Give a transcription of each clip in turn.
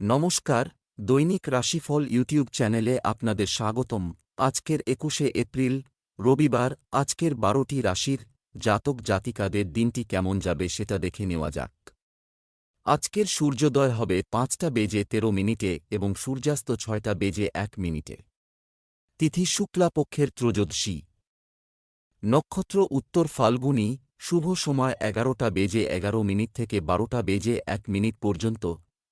নমস্কার, দৈনিক রাশিফল ইউটিউব চ্যানেলে আপনাদের স্বাগতম। আজকের একুশে এপ্রিল, রবিবার, আজকের বারোটি রাশির জাতক জাতিকাদের দিনটি কেমন যাবে সেটা দেখে নেওয়া যাক। আজকের সূর্যোদয় হবে পাঁচটা বেজে তেরো মিনিটে এবং সূর্যাস্ত ছয়টা বেজে এক মিনিটে। তিথি শুক্লাপক্ষের ত্রয়োদশী। নক্ষত্র উত্তর ফাল্গুনী, শুভ সময় এগারোটা বেজে এগারো মিনিট থেকে বারোটা বেজে এক মিনিট পর্যন্ত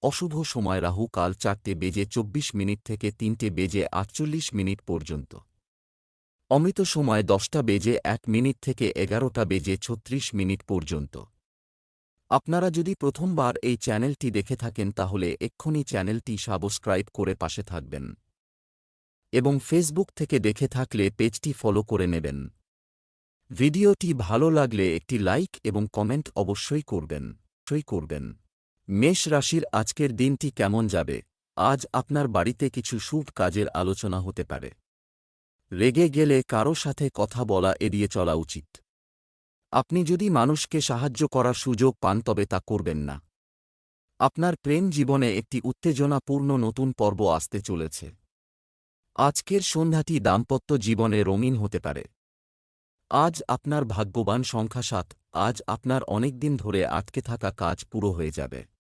অশুভ সময় রাহু কাল চারটে বেজে চব্বিশ মিনিট থেকে তিনটে বেজে আটচল্লিশ মিনিট পর্যন্ত। অমৃত সময় দশটা বেজে এক মিনিট থেকে এগারোটা বেজে ছত্রিশ মিনিট পর্যন্ত। আপনারা যদি প্রথমবার এই চ্যানেলটি দেখে থাকেন তাহলে এক্ষুনি চ্যানেলটি সাবস্ক্রাইব করে পাশে থাকবেন। এবং ফেসবুক থেকে দেখে থাকলে পেজটি ফলো করে নেবেন। ভিডিওটি ভালো লাগলে একটি লাইক এবং কমেন্ট অবশ্যই করবেন। অবশ্যই করবেন। মেষ রাশির আজকের দিনটি কেমন যাবে? আজ আপনার বাড়িতে কিছু শুভ কাজের আলোচনা হতে পারে। রেগে গেলে কারও সাথে কথা বলা এড়িয়ে চলা উচিত। আপনি যদি মানুষকে সাহায্য করার সুযোগ পান তবে তা করবেন না। আপনার প্রেম জীবনে একটি উত্তেজনাপূর্ণ নতুন পর্ব আসতে চলেছে। আজকের সন্ধ্যাটি দাম্পত্য জীবনে রঙিন হতে পারে। আজ আপনার ভাগ্যবান সংখ্যা সাত, আজ আপনার অনেকদিন ধরে আটকে থাকা কাজ পুরো হয়ে যাবে।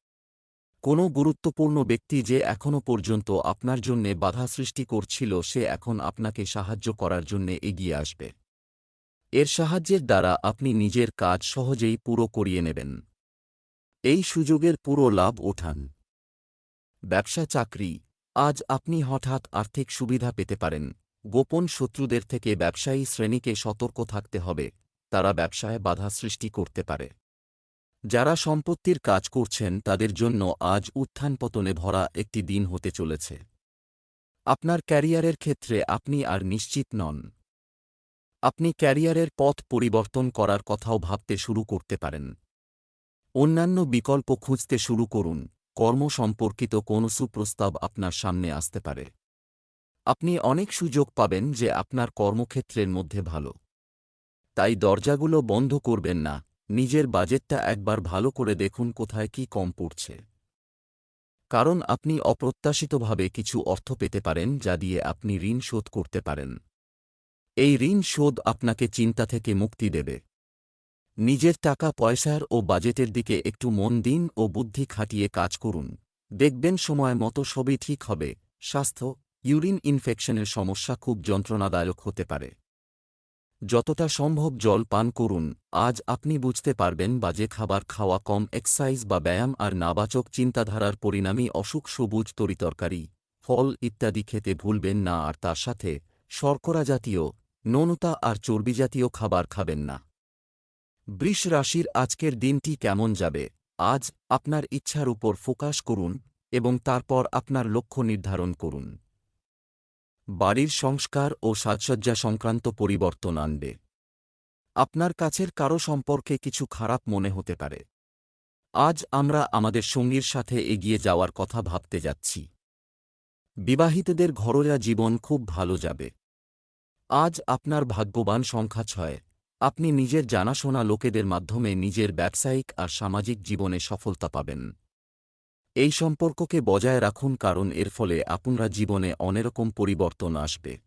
কোনো গুরুত্বপূর্ণ ব্যক্তি যে এখনও পর্যন্ত আপনার জন্যে বাধা সৃষ্টি করছিল সে এখন আপনাকে সাহায্য করার জন্যে এগিয়ে আসবে। এর সাহায্যের দ্বারা আপনি নিজের কাজ সহজেই পুরো করিয়ে নেবেন। এই সুযোগের পুরো লাভ ওঠান। ব্যবসা চাকরি। আজ আপনি হঠাৎ আর্থিক সুবিধা পেতে পারেন। গোপন শত্রুদের থেকে ব্যবসায়ী শ্রেণীকে সতর্ক থাকতে হবে। তারা ব্যবসায় বাধা সৃষ্টি করতে পারে। যারা সম্পত্তির কাজ করছেন তাদের জন্য আজ উত্থান পতনে ভরা একটি দিন হতে চলেছে। আপনার ক্যারিয়ারের ক্ষেত্রে আপনি আর নিশ্চিত নন। আপনি ক্যারিয়ারের পথ পরিবর্তন করার কথাও ভাবতে শুরু করতে পারেন। অন্যান্য বিকল্প খুঁজতে শুরু করুন, কর্ম সম্পর্কিত কোনো সুপ্রস্তাব আপনার সামনে আসতে পারে। আপনি অনেক সুযোগ পাবেন যে আপনার কর্মক্ষেত্রের মধ্যে ভালো। তাই দরজাগুলো বন্ধ করবেন না। নিজের বাজেটটা একবার ভালো করে দেখুন কোথায় কি কম পড়ছে। কারণ আপনি অপ্রত্যাশিতভাবে কিছু অর্থ পেতে পারেন যা দিয়ে আপনি ঋণ শোধ করতে পারেন। এই ঋণ শোধ আপনাকে চিন্তা থেকে মুক্তি দেবে। নিজের টাকা পয়সার ও বাজেটের দিকে একটু মন দিন ও বুদ্ধি খাটিয়ে কাজ করুন। দেখবেন সময় মতো সবই ঠিক হবে। স্বাস্থ্য, ইউরিন ইনফেকশনের সমস্যা খুব যন্ত্রণাদায়ক হতে পারে। যতটা সম্ভব জল পান করুন, আজ আপনি বুঝতে পারবেন বাজে খাবার খাওয়া কম এক্সাইজ বা ব্যায়াম আর নাবাচক চিন্তাধারার পরিণামী অসুখ সবুজ তরিতরকারি, ফল ইত্যাদি খেতে ভুলবেন না আর তার সাথে শর্করা জাতীয়, নৌনতা আর চর্বিজাতীয় খাবার খাবেন না। বৃষ রাশির আজকের দিনটি কেমন যাবে? আজ আপনার ইচ্ছার উপর ফোকাস করুন এবং তারপর আপনার লক্ষ্য নির্ধারণ করুন। বাড়ির সংস্কার ও সাজসজ্জা সংক্রান্ত পরিবর্তন আনবে। আপনার কাছের কারও সম্পর্কে কিছু খারাপ মনে হতে পারে। আজ আমরা আমাদের সঙ্গীর সাথে এগিয়ে যাওয়ার কথা ভাবতে যাচ্ছি। বিবাহিতদের ঘরোয়া জীবন খুব ভালো যাবে। আজ আপনার ভাগ্যবান সংখ্যা ছয়। আপনি নিজের জানাশোনা লোকেদের মাধ্যমে নিজের ব্যবসায়িক আর সামাজিক জীবনে সফলতা পাবেন। এই সম্পর্ককে বজায় রাখুন কারণ এর ফলে আপনারা জীবনে অনেরকম পরিবর্তন আসবে।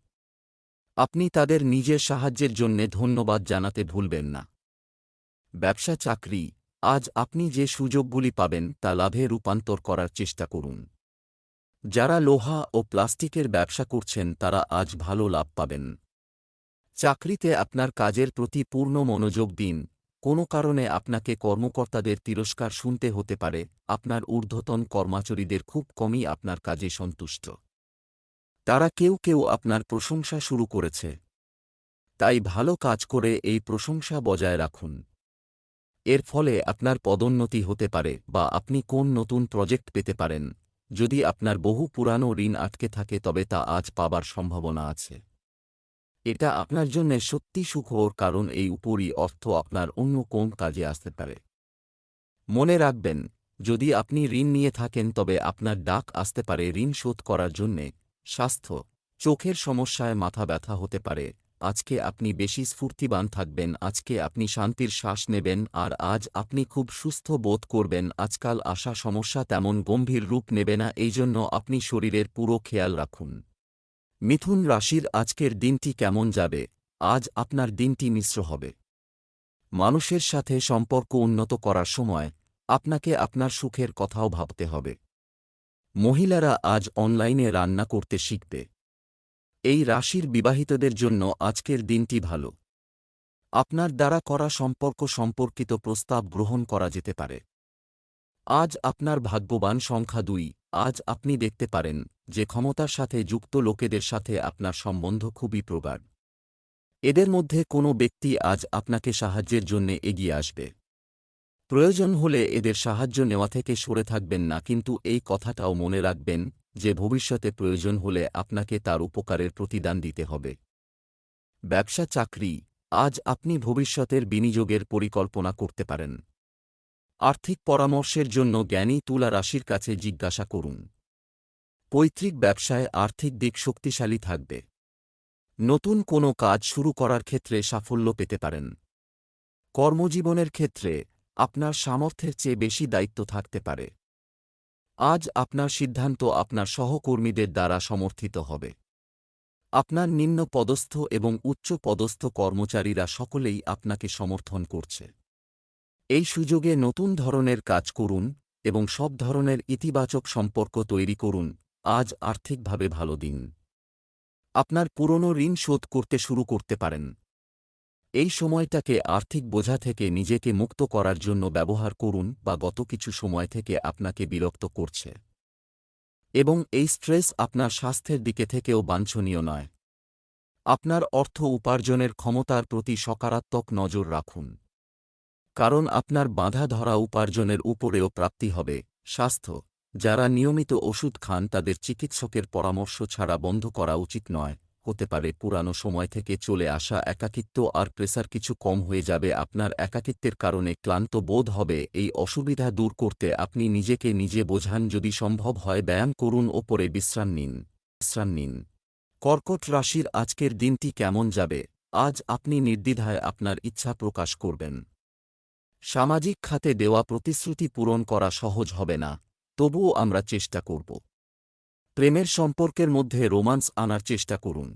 আপনি তাদের নিজের সাহায্যের জন্যে ধন্যবাদ জানাতে ভুলবেন না। ব্যবসা চাকরি, আজ আপনি যে সুযোগগুলি পাবেন তা লাভে রূপান্তর করার চেষ্টা করুন। যারা লোহা ও প্লাস্টিকের ব্যবসা করছেন তারা আজ ভালো লাভ পাবেন। চাকরিতে আপনার কাজের প্রতি পূর্ণ মনোযোগ দিন। কোনো কারণে আপনাকে কর্মকর্তাদের তিরস্কার শুনতে হতে পারে, আপনার ঊর্ধ্বতন কর্মচারীদের খুব কমই আপনার কাজে সন্তুষ্ট। তারা কেউ কেউ আপনার প্রশংসা শুরু করেছে। তাই ভালো কাজ করে এই প্রশংসা বজায় রাখুন। এর ফলে আপনার পদোন্নতি হতে পারে বা আপনি কোন নতুন প্রজেক্ট পেতে পারেন। যদি আপনার বহু পুরানো ঋণ আটকে থাকে তবে তা আজ পাবার সম্ভাবনা আছে। এটা আপনার জন্য সত্যি সুখর কারণ এই উপরই অর্থ আপনার অন্য কোন কাজে আসতে পারে। মনে রাখবেন, যদি আপনি ঋণ নিয়ে থাকেন, তবে আপনার ডাক আসতে পারে ঋণ শোধ করার জন্যে। স্বাস্থ্য, চোখের সমস্যায় মাথা ব্যথা হতে পারে। আজকে আপনি বেশি স্ফূর্তিবান থাকবেন, আজকে আপনি শান্তির শ্বাস নেবেন, আর আজ আপনি খুব সুস্থ বোধ করবেন, আজকাল আসা সমস্যা তেমন গম্ভীর রূপ নেবে না এই জন্য আপনি শরীরের পুরো খেয়াল রাখুন। মিথুন রাশির আজকের দিনটি কেমন যাবে? আজ আপনার দিনটি মিশ্র হবে। মানুষের সাথে সম্পর্ক উন্নত করার সময় আপনাকে আপনার সুখের কথাও ভাবতে হবে। মহিলারা আজ অনলাইনে রান্না করতে শিখবে। এই রাশির বিবাহিতদের জন্য আজকের দিনটি ভালো। আপনার দ্বারা করা সম্পর্ক সম্পর্কিত প্রস্তাব গ্রহণ করা যেতে পারে। আজ আপনার ভাগ্যবান সংখ্যা দুই। আজ আপনি দেখতে পারেন যে ক্ষমতার সাথে যুক্ত লোকেদের সাথে আপনার সম্বন্ধ খুবই প্রগাঢ়। এদের মধ্যে কোনো ব্যক্তি আজ আপনাকে সাহায্যের জন্য এগিয়ে আসবে। প্রয়োজন হলে এদের সাহায্য নেওয়া থেকে সরে থাকবেন না, কিন্তু এই কথাটাও মনে রাখবেন যে ভবিষ্যতে প্রয়োজন হলে আপনাকে তার উপকারের প্রতিদান দিতে হবে। ব্যবসা চাকরি। আজ আপনি ভবিষ্যতের বিনিয়োগের পরিকল্পনা করতে পারেন। আর্থিক পরামর্শের জন্য জ্ঞানী তুলা রাশির কাছে জিজ্ঞাসা করুন। পৈতৃক ব্যবসায় আর্থিক দিক শক্তিশালী থাকবে। নতুন কোনো কাজ শুরু করার ক্ষেত্রে সাফল্য পেতে পারেন। কর্মজীবনের ক্ষেত্রে আপনার সামর্থ্যের চেয়ে বেশি দায়িত্ব থাকতে পারে। আজ আপনার সিদ্ধান্ত আপনার সহকর্মীদের দ্বারা সমর্থিত হবে। আপনার নিম্ন পদস্থ এবং উচ্চ পদস্থ কর্মচারীরা সকলেই আপনাকে সমর্থন করছে। এই সুযোগে নতুন ধরনের কাজ করুন এবং সব ধরনের ইতিবাচক সম্পর্ক তৈরি করুন। আজ আর্থিকভাবে ভালো দিন। আপনার পুরনো ঋণ শোধ করতে শুরু করতে পারেন। এই সময়টাকে আর্থিক বোঝা থেকে নিজেকে মুক্ত করার জন্য ব্যবহার করুন বা গত কিছু সময় থেকে আপনাকে বিরক্ত করছে। এবং এই স্ট্রেস আপনার স্বাস্থ্যের দিকে থেকেও বাঞ্ছনীয় নয়। আপনার অর্থ উপার্জনের ক্ষমতার প্রতি সকারাত্মক নজর রাখুন। কারণ আপনার বাধা ধরা উপার্জনের উপরেও প্রাপ্তি হবে। স্বাস্থ্য। যারা নিয়মিত ওষুধ খান তাদের চিকিৎসকের পরামর্শ ছাড়া বন্ধ করা উচিত নয়। হতে পারে পুরানো সময় থেকে চলে আসা একাকিত্ব আর প্রেসার কিছু কম হয়ে যাবে। আপনার একাকিত্বের কারণে ক্লান্ত বোধ হবে। এই অসুবিধা দূর করতে আপনি নিজেকে নিজে বোঝান। যদি সম্ভব হয় ব্যায়াম করুন, ওপরে বিশ্রাম নিন। বিশ্রাম নিন। কর্কট রাশির আজকের দিনটি কেমন যাবে? আজ আপনি নির্দ্বিধায় আপনার ইচ্ছা প্রকাশ করবেন। সামাজিক খাতে দেওয়া প্রতিশ্রুতি পূরণ করা সহজ হবে না, তবুও আমরা চেষ্টা করব। প্রেমের সম্পর্কের মধ্যে রোমান্স আনার চেষ্টা করুন।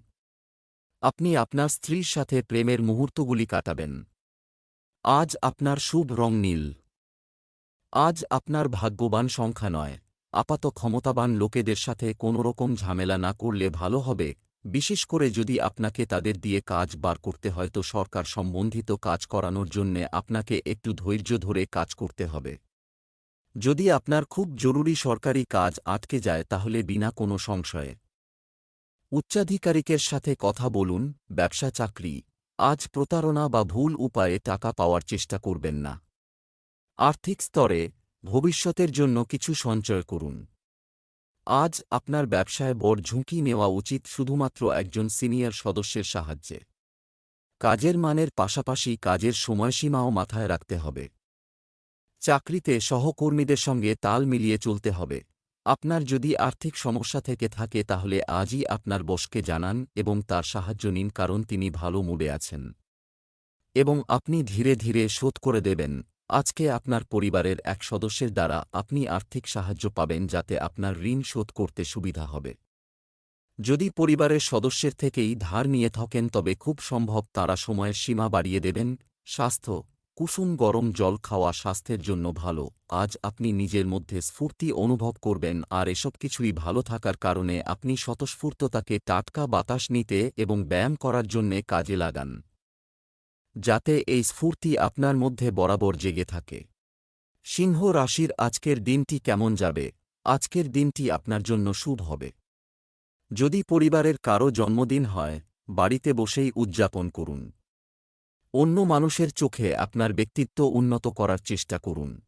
আপনি আপনার স্ত্রীর সাথে প্রেমের মুহূর্তগুলি কাটাবেন। আজ আপনার শুভ রং নীল। আজ আপনার ভাগ্যবান সংখ্যা নয়। আপাত ক্ষমতাবান লোকেদের সাথে কোনোরকম ঝামেলা না করলে ভালো হবে। বিশেষ করে যদি আপনাকে তাদের দিয়ে কাজ বার করতে হয়তো সরকার সম্বন্ধিত কাজ করানোর জন্যে আপনাকে একটু ধৈর্য ধরে কাজ করতে হবে। যদি আপনার খুব জরুরি সরকারি কাজ আটকে যায়, তাহলে বিনা কোনো সংশয়ে। উচ্চাধিকারিকের সাথে কথা বলুন, ব্যবসা চাকরি, আজ প্রতারণা বা ভুল উপায়ে টাকা পাওয়ার চেষ্টা করবেন না। আর্থিক স্তরে ভবিষ্যতের জন্য কিছু সঞ্চয় করুন। আজ আপনার ব্যবসায় বড় ঝুঁকি নেওয়া উচিত শুধুমাত্র একজন সিনিয়র সদস্যের সাহায্যে। কাজের মানের পাশাপাশি কাজের সময়সীমাও মাথায় রাখতে হবে। চাকরিতে সহকর্মীদের সঙ্গে তাল মিলিয়ে চলতে হবে। আপনার যদি আর্থিক সমস্যা থেকে থাকে তাহলে আজই আপনার বসকে জানান এবং তার সাহায্য নিন কারণ তিনি ভালো মুডে আছেন। এবং আপনি ধীরে ধীরে শোধ করে দেবেন। আজকে আপনার পরিবারের এক সদস্যের দ্বারা আপনি আর্থিক সাহায্য পাবেন যাতে আপনার ঋণ শোধ করতে সুবিধা হবে। যদি পরিবারের সদস্যের থেকেই ধার নিয়ে থাকেন তবে খুব সম্ভব তারা সময়ের সীমা বাড়িয়ে দেবেন। স্বাস্থ্য, কুসুম গরম জল খাওয়া স্বাস্থ্যের জন্য ভালো। আজ আপনি নিজের মধ্যে স্ফূর্তি অনুভব করবেন আর এসব কিছুই ভালো থাকার কারণে আপনি স্বতঃস্ফূর্ততাকে টাটকা বাতাস নিতে এবং ব্যায়াম করার জন্যে কাজে লাগান। যাতে এই স্ফূর্তি আপনার মধ্যে বরাবর জেগে থাকে। সিংহ রাশির আজকের দিনটি কেমন যাবে? আজকের দিনটি আপনার জন্য শুভ হবে। যদি পরিবারের কারও জন্মদিন হয়, বাড়িতে বসেই উদযাপন করুন। অন্য মানুষের চোখে আপনার ব্যক্তিত্ব উন্নত করার চেষ্টা করুন।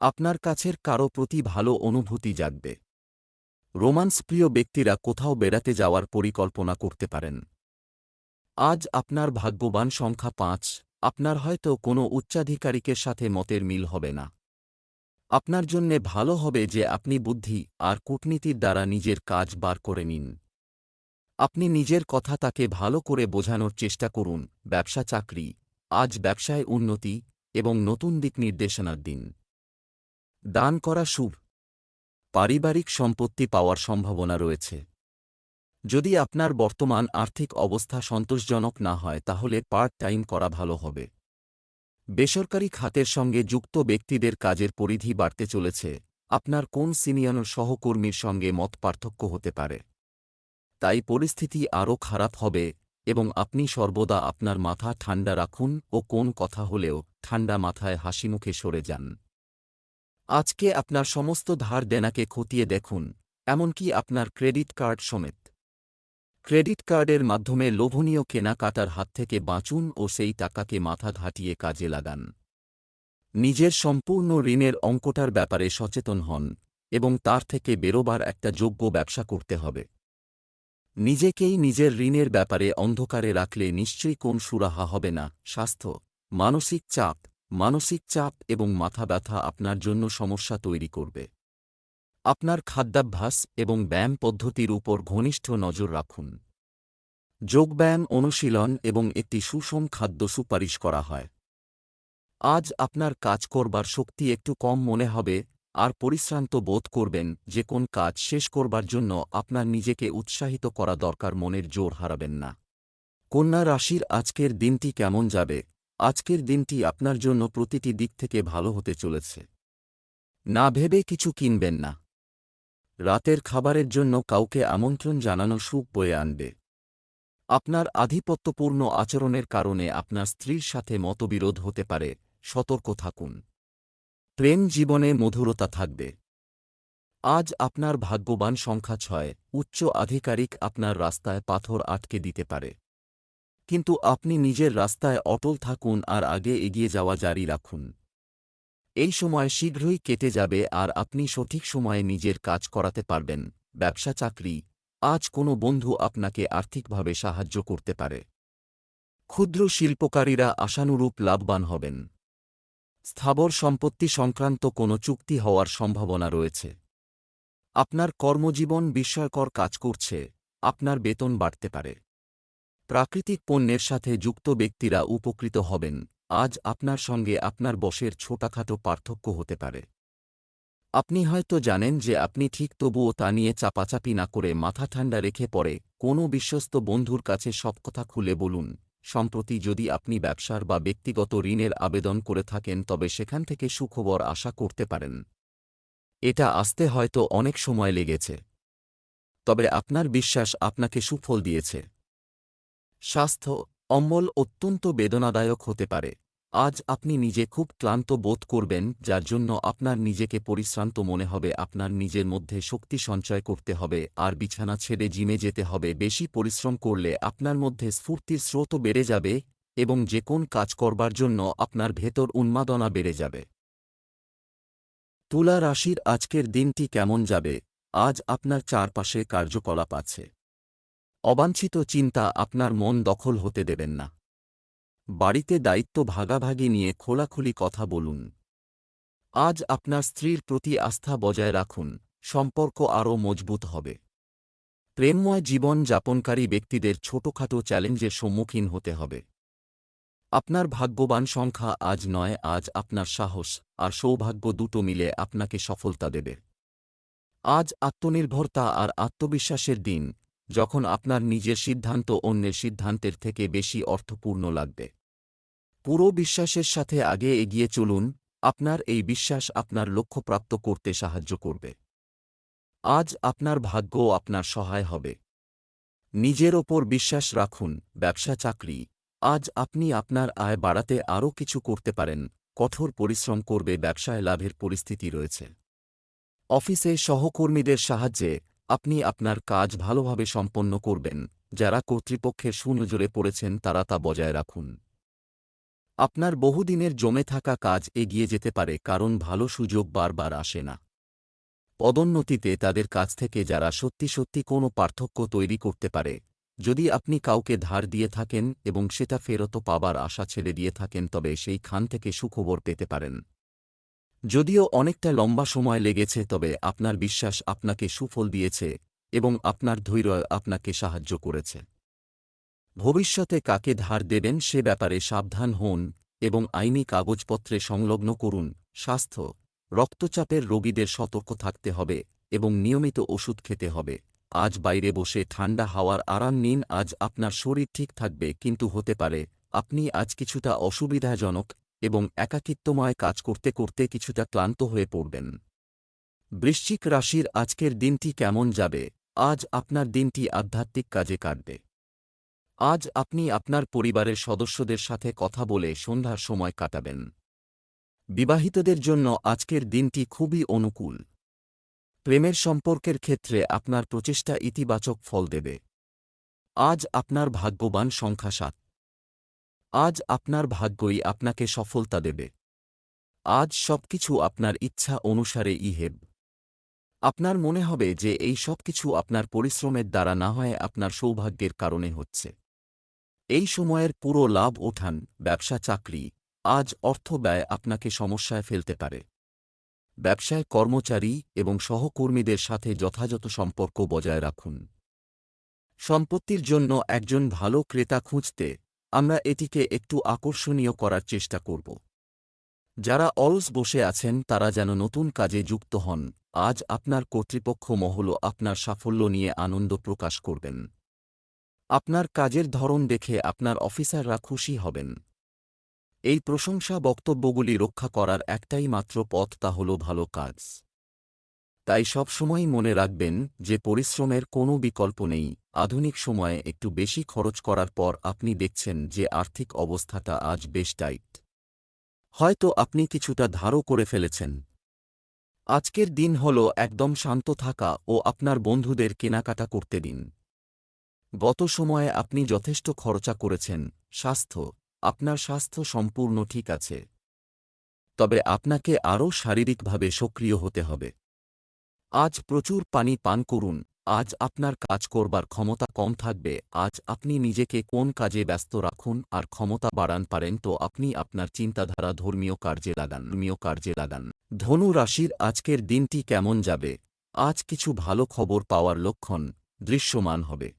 আপনার কাছের কারও প্রতি ভালো অনুভূতি জাগবে। রোমান্স প্রিয় ব্যক্তিরা কোথাও বেড়াতে যাওয়ার পরিকল্পনা করতে পারেন। আজ আপনার ভাগ্যবান সংখ্যা পাঁচ। আপনার হয়তো কোনো উচ্চাধিকারিকের সাথে মতের মিল হবে না। আপনার জন্যে ভালো হবে যে আপনি বুদ্ধি আর কূটনীতির দ্বারা নিজের কাজ বার করে নিন। আপনি নিজের কথা তাকে ভালো করে বোঝানোর চেষ্টা করুন, ব্যবসা চাকরি, আজ ব্যবসায় উন্নতি এবং নতুন দিক নির্দেশনার দিন। দান করা শুভ। পারিবারিক সম্পত্তি পাওয়ার সম্ভাবনা রয়েছে। যদি আপনার বর্তমান আর্থিক অবস্থা সন্তোষজনক না হয়, তাহলে পার্ট টাইম করা ভালো হবে। বেসরকারি খাতের সঙ্গে যুক্ত ব্যক্তিদের কাজের পরিধি বাড়তে চলেছে। আপনার কোন সিনিয়র সহকর্মীর সঙ্গে মত পার্থক্য হতে পারে? তাই পরিস্থিতি আরও খারাপ হবে এবং আপনি সর্বদা আপনার মাথা ঠান্ডা রাখুন ও কোন কথা হলেও ঠান্ডা মাথায় হাসিমুখে সরে যান। আজকে আপনার সমস্ত ধার দেনাকে খতিয়ে দেখুন, এমনকি আপনার ক্রেডিট কার্ড সমেত। ক্রেডিট কার্ডের মাধ্যমে লোভনীয় কেনাকাটার হাত থেকে বাঁচুন ও সেই টাকাকে মাথা ঘাটিয়ে কাজে লাগান। নিজের সম্পূর্ণ ঋণের অঙ্কটার ব্যাপারে সচেতন হন এবং তার থেকে বেরোবার একটা যোগ্য ব্যবসা করতে হবে। নিজেকেই নিজের ঋণের ব্যাপারে অন্ধকারে রাখলে নিশ্চয়ই কোন সুরাহা হবে না। স্বাস্থ্য, মানসিক চাপ মানসিক চাপ এবং মাথা ব্যথা আপনার জন্য সমস্যা তৈরি করবে। আপনার খাদ্যাভ্যাস এবং ব্যায়াম পদ্ধতির উপর ঘনিষ্ঠ নজর রাখুন। যোগব্যায়াম অনুশীলন এবং একটি সুষম খাদ্য সুপারিশ করা হয়। আজ আপনার কাজ করবার শক্তি একটু কম মনে হবে, আর পরিশ্রান্ত বোধ করবেন যে কোন কাজ শেষ করবার জন্য আপনার নিজেকে উৎসাহিত করা দরকার মনের জোর হারাবেন না। কন্যা রাশির আজকের দিনটি কেমন যাবে? আজকের দিনটি আপনার জন্য প্রতিটি দিক থেকে ভালো হতে চলেছে। না ভেবে কিছু কিনবেন না। রাতের খাবারের জন্য কাউকে আমন্ত্রণ জানানো সুখ বয়ে আনবে। আপনার আধিপত্যপূর্ণ আচরণের কারণে আপনার স্ত্রীর সাথে মতবিরোধ হতে পারে, সতর্ক থাকুন। প্রেম জীবনে মধুরতা থাকবে। আজ আপনার ভাগ্যবান সংখ্যা ছয়, উচ্চ আধিকারিক আপনার রাস্তায় পাথর আটকে দিতে পারে। কিন্তু আপনি নিজের রাস্তায় অটল থাকুন আর আগে এগিয়ে যাওয়া জারি রাখুন। এই সময় শীঘ্রই কেটে যাবে আর আপনি সঠিক সময়ে নিজের কাজ করাতে পারবেন, ব্যবসা, চাকরি। আজ কোনো বন্ধু আপনাকে আর্থিকভাবে সাহায্য করতে পারে। ক্ষুদ্র শিল্পকারীরা আশানুরূপ লাভবান হবেন। স্থাবর সম্পত্তি সংক্রান্ত কোনো চুক্তি হওয়ার সম্ভাবনা রয়েছে। আপনার কর্মজীবন বিস্ময়কর কাজ করছে, আপনার বেতন বাড়তে পারে। প্রাকৃতিক পণ্যের সাথে যুক্ত ব্যক্তিরা উপকৃত হবেন। আজ আপনার সঙ্গে আপনার বসের ছোটাখাটো পার্থক্য হতে পারে। আপনি হয়তো জানেন যে আপনি ঠিক তবুও তা নিয়ে চাপাচাপি না করে মাথা ঠান্ডা রেখে পড়ে কোনো বিশ্বস্ত বন্ধুর কাছে সব কথা খুলে বলুন। সম্প্রতি যদি আপনি ব্যবসার বা ব্যক্তিগত ঋণের আবেদন করে থাকেন তবে সেখান থেকে সুখবর আশা করতে পারেন। এটা আসতে হয়তো অনেক সময় লেগেছে। তবে আপনার বিশ্বাস আপনাকে সুফল দিয়েছে। স্বাস্থ্য অম্বল অত্যন্ত বেদনাদায়ক হতে পারে। আজ আপনি নিজে খুব ক্লান্ত বোধ করবেন, যার জন্য আপনার নিজেকে পরিশ্রান্ত মনে হবে, আপনার নিজের মধ্যে শক্তি সঞ্চয় করতে হবে, আর বিছানা ছেড়ে জিমে যেতে হবে। বেশি পরিশ্রম করলে আপনার মধ্যে স্ফূর্তির স্রোত বেড়ে যাবে এবং যে কোন কাজ করবার জন্য আপনার ভেতর উন্মাদনা বেড়ে যাবে। তুলা রাশির আজকের দিনটি কেমন যাবে? আজ আপনার চারপাশে কার্যকলাপ আছে। অবাঞ্ছিত চিন্তা আপনার মন দখল হতে দেবেন না। বাড়িতে দায়িত্ব ভাগাভাগি নিয়ে খোলাখুলি কথা বলুন। আজ আপনার স্ত্রীর প্রতি আস্থা বজায় রাখুন, সম্পর্ক আরও মজবুত হবে। প্রেমময় জীবন যাপনকারী ব্যক্তিদের ছোটখাটো চ্যালেঞ্জের সম্মুখীন হতে হবে। আপনার ভাগ্যবান সংখ্যা আজ নয়, আজ আপনার সাহস আর সৌভাগ্য দুটো মিলে আপনাকে সফলতা দেবে। আজ আত্মনির্ভরতা আর আত্মবিশ্বাসের দিন যখন আপনার নিজের সিদ্ধান্ত অন্যের সিদ্ধান্তের থেকে বেশি অর্থপূর্ণ লাগবে। পুরো বিশ্বাসের সাথে আগে এগিয়ে চলুন, আপনার এই বিশ্বাস আপনার লক্ষ্য প্রাপ্ত করতে সাহায্য করবে। আজ আপনার ভাগ্য আপনার সহায় হবে। নিজের ওপর বিশ্বাস রাখুন, ব্যবসা, চাকরি, আজ আপনি আপনার আয় বাড়াতে আরও কিছু করতে পারেন, কঠোর পরিশ্রম করবে, ব্যবসায় লাভের পরিস্থিতি রয়েছে। অফিসে সহকর্মীদের সাহায্যে আপনি আপনার কাজ ভালোভাবে সম্পন্ন করবেন। যারা কর্তৃপক্ষের সুনজরে পড়েছেন, তারা তা বজায় রাখুন। আপনার বহুদিনের জমে থাকা কাজ এগিয়ে যেতে পারে, কারণ ভালো সুযোগ বারবার আসে না। পদোন্নতিতে তাদের কাছ থেকে যারা সত্যি সত্যি কোনো পার্থক্য তৈরি করতে পারে, যদি আপনি কাউকে ধার দিয়ে থাকেন এবং সেটা ফেরত পাবার আশা ছেড়ে দিয়ে থাকেন, তবে সেই খান থেকে সুখবর পেতে পারেন। যদিও অনেকটা লম্বা সময় লেগেছে তবে আপনার বিশ্বাস আপনাকে সুফল দিয়েছে এবং আপনার ধৈর্য আপনাকে সাহায্য করেছে। ভবিষ্যতে কাকে ধার দেবেন সে ব্যাপারে সাবধান হন এবং আইনি কাগজপত্রে সংলগ্ন করুন। স্বাস্থ্য, রক্তচাপের রোগীদের সতর্ক থাকতে হবে এবং নিয়মিত ওষুধ খেতে হবে। আজ বাইরে বসে ঠান্ডা হাওয়ার আরাম নিন, আজ আপনার শরীর ঠিক থাকবে, কিন্তু হতে পারে আপনি আজ কিছুটা অসুবিধাজনক এবং একাকিত্বময় কাজ করতে করতে কিছুটা ক্লান্ত হয়ে পড়বেন। বৃশ্চিক রাশির আজকের দিনটি কেমন যাবে? আজ আপনার দিনটি আধ্যাত্মিক কাজে কাটবে। আজ আপনি আপনার পরিবারের সদস্যদের সাথে কথা বলে সন্ধ্যার সময় কাটাবেন। বিবাহিতদের জন্য আজকের দিনটি খুবই অনুকূল। প্রেমের সম্পর্কের ক্ষেত্রে আপনার প্রচেষ্টা ইতিবাচক ফল দেবে। আজ আপনার ভাগ্যবান সংখ্যা সাত। আজ আপনার ভাগ্যই আপনাকে সফলতা দেবে। আজ সবকিছু আপনার ইচ্ছা অনুসারে ইহেব। আপনার মনে হবে যে এই সব কিছু আপনার পরিশ্রমের দ্বারা না হয় আপনার সৌভাগ্যের কারণে হচ্ছে। এই সময়ের পুরো লাভ ওঠান, ব্যবসা, চাকরি। আজ অর্থ ব্যয় আপনাকে সমস্যায় ফেলতে পারে। ব্যবসায় কর্মচারী এবং সহকর্মীদের সাথে যথাযথ সম্পর্ক বজায় রাখুন। সম্পত্তির জন্য একজন ভালো ক্রেতা খুঁজতে আমরা এটিকে একটু আকর্ষণীয় করার চেষ্টা করব। যারা অলস বসে আছেন, তারা যেন নতুন কাজে যুক্ত হন। আজ আপনার কর্তৃপক্ষ মহল আপনার সাফল্য নিয়ে আনন্দ প্রকাশ করবেন। আপনার কাজের ধরন দেখে আপনার অফিসাররা খুশি হবেন। এই প্রশংসা বক্তব্যগুলি রক্ষা করার একটাই মাত্র পথ, তা হল ভালো কাজ। তাই সবসময় মনে রাখবেন যে পরিশ্রমের কোনো বিকল্প নেই। আধুনিক সময়ে একটু বেশি খরচ করার পর আপনি দেখছেন যে আর্থিক অবস্থাটা আজ বেশ টাইট। হয়তো আপনি কিছুটা ধারও করে ফেলেছেন। আজকের দিন হল একদম শান্ত থাকা ও আপনার বন্ধুদের কেনাকাটা করতে দিন। গত সময়ে আপনি যথেষ্ট খরচা করেছেন, স্বাস্থ্য, আপনার স্বাস্থ্য সম্পূর্ণ ঠিক আছে। তবে আপনাকে আরও শারীরিকভাবে সক্রিয় হতে হবে। আজ প্রচুর পানি পান করুন। আজ আপনার কাজ করবার ক্ষমতা কম থাকবে। আজ আপনি নিজেকে কোন কাজে ব্যস্ত রাখুন আর ক্ষমতা বাড়ান পারেন তো আপনি আপনার চিন্তাধারা ধর্মীয় কার্যে লাগান। ধর্মীয় কার্যে লাগান। ধনু রাশির আজকের দিনটি কেমন যাবে? আজ কিছু ভালো খবর পাওয়ার লক্ষণ দৃশ্যমান হবে।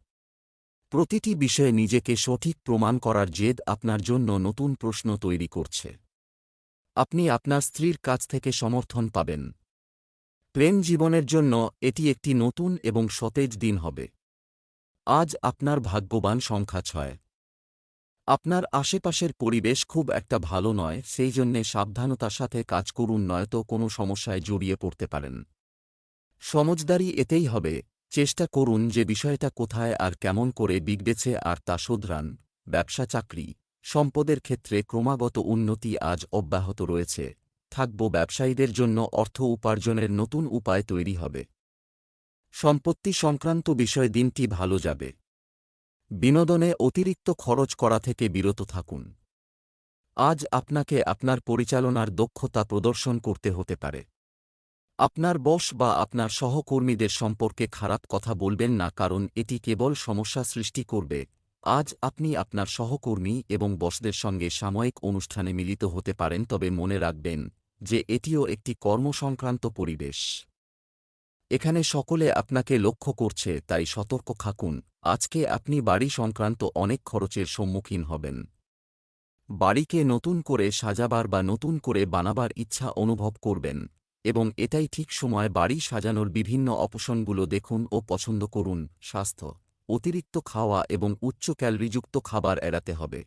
প্রতিটি বিষয়ে নিজেকে সঠিক প্রমাণ করার জেদ আপনার জন্য নতুন প্রশ্ন তৈরি করছে। আপনি আপনার স্ত্রীর কাছ থেকে সমর্থন পাবেন। প্রেম জীবনের জন্য এটি একটি নতুন এবং সতেজ দিন হবে। আজ আপনার ভাগ্যবান সংখ্যা ছয়। আপনার আশেপাশের পরিবেশ খুব একটা ভালো নয়, সেই জন্যে সাবধানতার সাথে কাজ করুন, নয়তো কোনো সমস্যায় জড়িয়ে পড়তে পারেন। সমজদারি এতেই হবে, চেষ্টা করুন যে বিষয়টা কোথায় আর কেমন করে বিগড়েছে আর তা শোধরান। ব্যবসা চাকরি সম্পদের ক্ষেত্রে ক্রমাগত উন্নতি আজ অব্যাহত রয়েছে। থাকব ব্যবসায়ীদের জন্য অর্থ উপার্জনের নতুন উপায় তৈরি হবে। সম্পত্তি সংক্রান্ত বিষয় দিনটি ভালো যাবে। বিনোদনে অতিরিক্ত খরচ করা থেকে বিরত থাকুন। আজ আপনাকে আপনার পরিচালনার দক্ষতা প্রদর্শন করতে হতে পারে। আপনার বস বা আপনার সহকর্মীদের সম্পর্কে খারাপ কথা বলবেন না কারণ এটি কেবল সমস্যা সৃষ্টি করবে। আজ আপনি আপনার সহকর্মী এবং বসদের সঙ্গে সাময়িক অনুষ্ঠানে মিলিত হতে পারেন, তবে মনে রাখবেন যে এটিও একটি কর্মসংক্রান্ত পরিবেশ। এখানে সকলে আপনাকে লক্ষ্য করছে, তাই সতর্ক থাকুন। আজকে আপনি বাড়ি সংক্রান্ত অনেক খরচের সম্মুখীন হবেন। বাড়িকে নতুন করে সাজাবার বা নতুন করে বানাবার ইচ্ছা অনুভব করবেন, এবং এটাই ঠিক সময় বাড়ি সাজানোর বিভিন্ন অপশনগুলো দেখুন ও পছন্দ করুন। স্বাস্থ্য অতিরিক্ত খাওয়া এবং উচ্চ ক্যালরিযুক্ত খাবার এড়াতে হবে।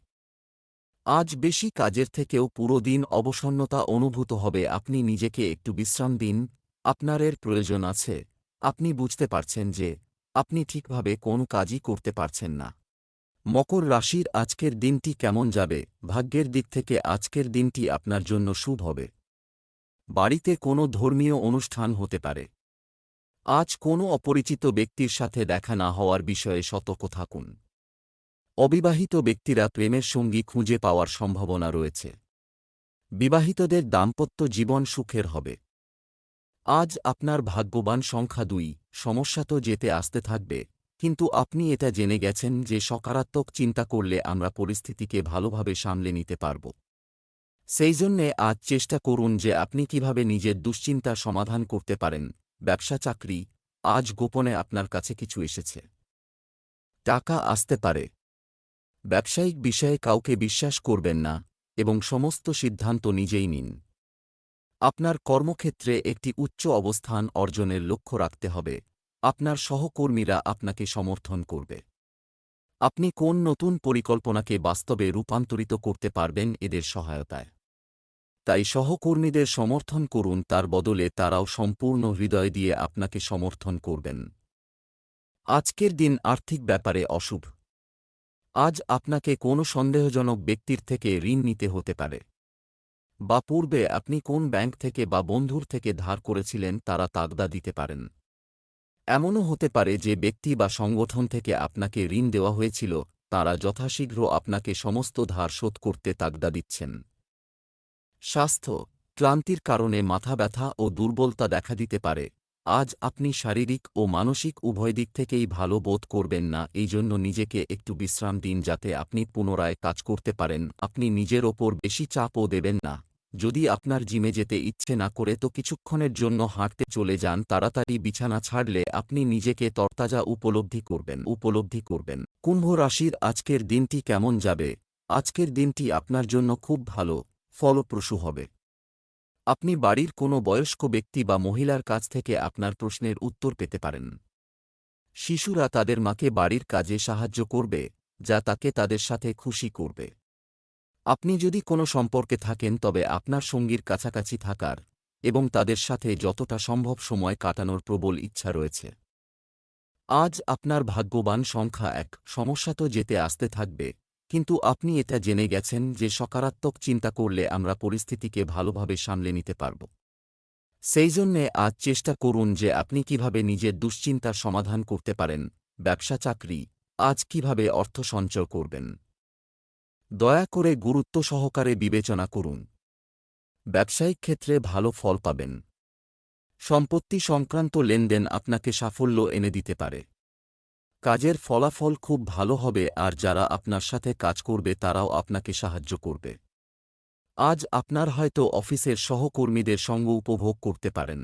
আজ বেশি কাজের থেকেও পুরো দিন অবসন্নতা অনুভূত হবে। আপনি নিজেকে একটু বিশ্রাম দিন। আপনার এর প্রয়োজন আছে। আপনি বুঝতে পারছেন যে আপনি ঠিকভাবে কোন কাজই করতে পারছেন না। মকর রাশির আজকের দিনটি কেমন যাবে? ভাগ্যের দিক থেকে আজকের দিনটি আপনার জন্য শুভ হবে। বাড়িতে কোনো ধর্মীয় অনুষ্ঠান হতে পারে। আজ কোনো অপরিচিত ব্যক্তির সাথে দেখা না হওয়ার বিষয়ে সতর্ক থাকুন। অবিবাহিত ব্যক্তিরা প্রেমের সঙ্গী খুঁজে পাওয়ার সম্ভাবনা রয়েছে। বিবাহিতদের দাম্পত্য জীবন সুখের হবে। আজ আপনার ভাগ্যবান সংখ্যা দুই, সমস্যা তো যেতে আসতে থাকবে, কিন্তু আপনি এটা জেনে গেছেন যে সকারাত্মক চিন্তা করলে আমরা পরিস্থিতিকে ভালোভাবে সামলে নিতে পারব। সেই জন্যে আজ চেষ্টা করুন যে আপনি কীভাবে নিজের দুশ্চিন্তা সমাধান করতে পারেন ব্যবসা চাকরি আজ গোপনে আপনার কাছে কিছু এসেছে। টাকা আসতে পারে। ব্যবসায়িক বিষয়ে কাউকে বিশ্বাস করবেন না এবং সমস্ত সিদ্ধান্ত নিজেই নিন। আপনার কর্মক্ষেত্রে একটি উচ্চ অবস্থান অর্জনের লক্ষ্য রাখতে হবে। আপনার সহকর্মীরা আপনাকে সমর্থন করবে। আপনি কোন নতুন পরিকল্পনাকে বাস্তবে রূপান্তরিত করতে পারবেন এদের সহায়তায়। তাই সহকর্মীদের সমর্থন করুন, তার বদলে তারাও সম্পূর্ণ হৃদয় দিয়ে আপনাকে সমর্থন করবেন। আজকের দিন আর্থিক ব্যাপারে অশুভ। আজ আপনাকে কোনো সন্দেহজনক ব্যক্তির থেকে ঋণ নিতে হতে পারে। বা পূর্বে আপনি কোন ব্যাংক থেকে বা বন্ধুর থেকে ধার করেছিলেন, তারা তাগদা দিতে পারেন। এমনও হতে পারে যে ব্যক্তি বা সংগঠন থেকে আপনাকে ঋণ দেওয়া হয়েছিল, তারা যথাশীঘ্র আপনাকে সমস্ত ধার শোধ করতে তাগদা দিচ্ছেন। স্বাস্থ্য, ক্লান্তির কারণে মাথা ব্যথা ও দুর্বলতা দেখা দিতে পারে। আজ আপনি শারীরিক ও মানসিক উভয় দিক থেকেই ভালো বোধ করবেন না, এই জন্য নিজেকে একটু বিশ্রাম দিন যাতে আপনি পুনরায় কাজ করতে পারেন। আপনি নিজের ওপর বেশি চাপও দেবেন না। যদি আপনার জিমে যেতে ইচ্ছে না করে তো কিছুক্ষণের জন্য হাঁটতে চলে যান, তাড়াতাড়ি বিছানা ছাড়লে আপনি নিজেকে তরতাজা উপলব্ধি করবেন উপলব্ধি করবেন। কুম্ভ রাশির আজকের দিনটি কেমন যাবে? আজকের দিনটি আপনার জন্য খুব ভালো। ফলপ্রসূ হবে। আপনি বাড়ির কোনো বয়স্ক ব্যক্তি বা মহিলার কাছ থেকে আপনার প্রশ্নের উত্তর পেতে পারেন। শিশুরা তাদের মাকে বাড়ির কাজে সাহায্য করবে, যা তাকে তাদের সাথে খুশি করবে। আপনি যদি কোনো সম্পর্কে থাকেন, তবে আপনার সঙ্গীর কাছাকাছি থাকার এবং তাদের সাথে যতটা সম্ভব সময় কাটানোর প্রবল ইচ্ছা রয়েছে। আজ আপনার ভাগ্যবান সংখ্যা এক। সমস্যা তো যেতে আসতে থাকবে কিন্তু আপনি এটা জেনে গেছেন যে সকারাত্মক চিন্তা করলে আমরা পরিস্থিতিকে ভালোভাবে সামলে নিতে পারব। সেই জন্যে আজ চেষ্টা করুন যে আপনি কীভাবে নিজের দুশ্চিন্তার সমাধান করতে পারেন, ব্যবসা চাকরি, আজ কীভাবে অর্থ সঞ্চয় করবেন। দয়া করে গুরুত্ব সহকারে বিবেচনা করুন। ব্যবসায়িক ক্ষেত্রে ভালো ফল পাবেন। সম্পত্তি সংক্রান্ত লেনদেন আপনাকে সাফল্য এনে দিতে পারে। কাজের ফলাফল খুব ভালো হবে আর যারা আপনার সাথে কাজ করবে তারাও আপনাকে সাহায্য করবে। আজ আপনার হয়তো অফিসের সহকর্মীদের সঙ্গ উপভোগ করতে পারেন।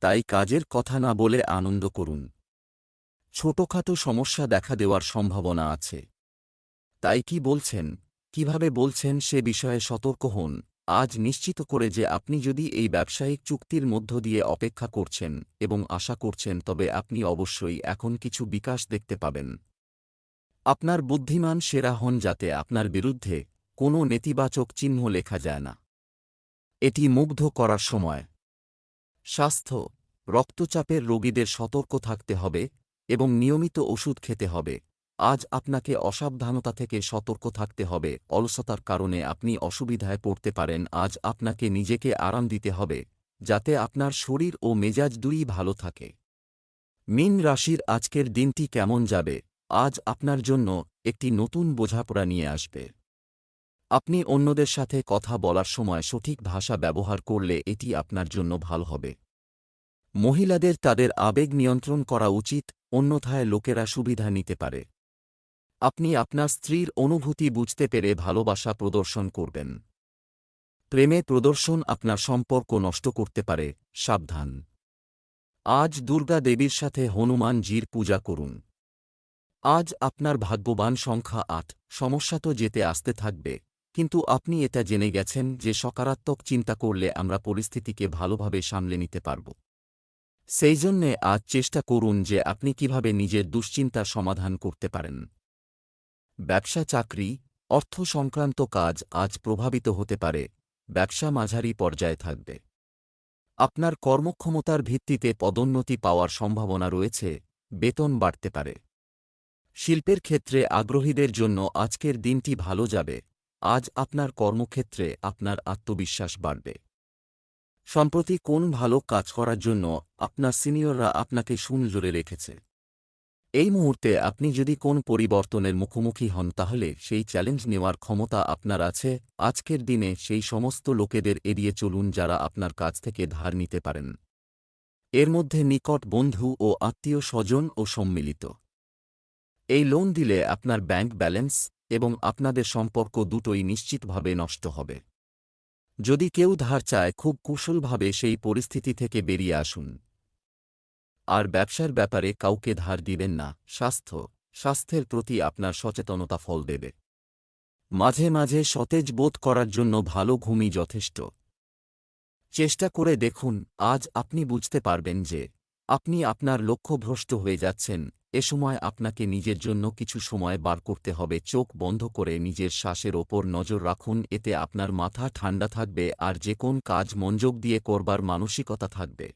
তাই কাজের কথা না বলে আনন্দ করুন। ছোটখাটো সমস্যা দেখা দেওয়ার সম্ভাবনা আছে। তাই কি বলছেন, কীভাবে বলছেন সে বিষয়ে সতর্ক হন। আজ নিশ্চিত করে যে আপনি যদি এই ব্যবসায়িক চুক্তির মধ্য দিয়ে অপেক্ষা করছেন এবং আশা করছেন, তবে আপনি অবশ্যই এখন কিছু বিকাশ দেখতে পাবেন। আপনার বুদ্ধিমান সেরা হন যাতে আপনার বিরুদ্ধে কোনো নেতিবাচক চিহ্ন লেখা যায় না। এটি মুগ্ধ করার সময়। স্বাস্থ্য, রক্তচাপের রোগীদের সতর্ক থাকতে হবে এবং নিয়মিত ওষুধ খেতে হবে। আজ আপনাকে অসাবধানতা থেকে সতর্ক থাকতে হবে। অলসতার কারণে আপনি অসুবিধায় পড়তে পারেন। আজ আপনাকে নিজেকে আরাম দিতে হবে, যাতে আপনার শরীর ও মেজাজ দুই ভালো থাকে। মিন রাশির আজকের দিনটি কেমন যাবে? আজ আপনার জন্য একটি নতুন বোঝাপড়া নিয়ে আসবে। আপনি অন্যদের সাথে কথা বলার সময় সঠিক ভাষা ব্যবহার করলে এটি আপনার জন্য ভালো হবে। মহিলাদের তাদের আবেগ নিয়ন্ত্রণ করা উচিত, অন্যথায় লোকেরা সুবিধা নিতে পারে। আপনি আপনার স্ত্রীর অনুভূতি বুঝতে পেরে ভালোবাসা প্রদর্শন করবেন। প্রেমে প্রদর্শন আপনার সম্পর্ক নষ্ট করতে পারে, সাবধান। আজ দুর্গা দেবীর সাথে হনুমান জির পূজা করুন। আজ আপনার ভাগ্যবান সংখ্যা আট, সমস্যা তো যেতে আসতে থাকবে, কিন্তু আপনি এটা জেনে গেছেন যে সকারাত্মক চিন্তা করলে আমরা পরিস্থিতিকে ভালোভাবে সামলে নিতে পারব। সেই জন্যে আজ চেষ্টা করুন যে আপনি কীভাবে নিজের দুশ্চিন্তা সমাধান করতে পারেন। ব্যবসা চাকরি, অর্থ সংক্রান্ত কাজ আজ প্রভাবিত হতে পারে, ব্যবসা মাঝারি পর্যায়ে থাকবে। আপনার কর্মক্ষমতার ভিত্তিতে পদোন্নতি পাওয়ার সম্ভাবনা রয়েছে, বেতন বাড়তে পারে। শিল্পের ক্ষেত্রে আগ্রহীদের জন্য আজকের দিনটি ভালো যাবে, আজ আপনার কর্মক্ষেত্রে আপনার আত্মবিশ্বাস বাড়বে। সম্প্রতি কোন ভালো কাজ করার জন্য আপনার সিনিয়ররা আপনাকে সুনজোরে রেখেছে? এই মুহূর্তে আপনি যদি কোন পরিবর্তনের মুখোমুখি হন, তাহলে সেই চ্যালেঞ্জ নেওয়ার ক্ষমতা আপনার আছে। আজকের দিনে সেই সমস্ত লোকেদের এড়িয়ে চলুন যারা আপনার কাছ থেকে ধার নিতে পারেন। এর মধ্যে নিকট বন্ধু ও আত্মীয় স্বজন ও সম্মিলিত। এই লোন দিলে আপনার ব্যাংক ব্যালেন্স এবং আপনাদের সম্পর্ক দুটোই নিশ্চিতভাবে নষ্ট হবে। যদি কেউ ধার চায়, খুব কুশলভাবে সেই পরিস্থিতি থেকে বেরিয়ে আসুন। আর ব্যবসার ব্যাপারে কাউকে ধার দিবেন না, স্বাস্থ্য, স্বাস্থ্যের প্রতি আপনার সচেতনতা ফল দেবে। মাঝে মাঝে সতেজ বোধ করার জন্য ভালো ঘুমই যথেষ্ট। চেষ্টা করে দেখুন, আজ আপনি বুঝতে পারবেন যে, আপনি আপনার লক্ষ্যভ্রষ্ট হয়ে যাচ্ছেন, এ সময় আপনাকে নিজের জন্য কিছু সময় বার করতে হবে, চোখ বন্ধ করে নিজের শ্বাসের ওপর নজর রাখুন, এতে আপনার মাথা ঠান্ডা থাকবে আর যে কোন কাজ মনোযোগ দিয়ে করবার মানসিকতা থাকবে।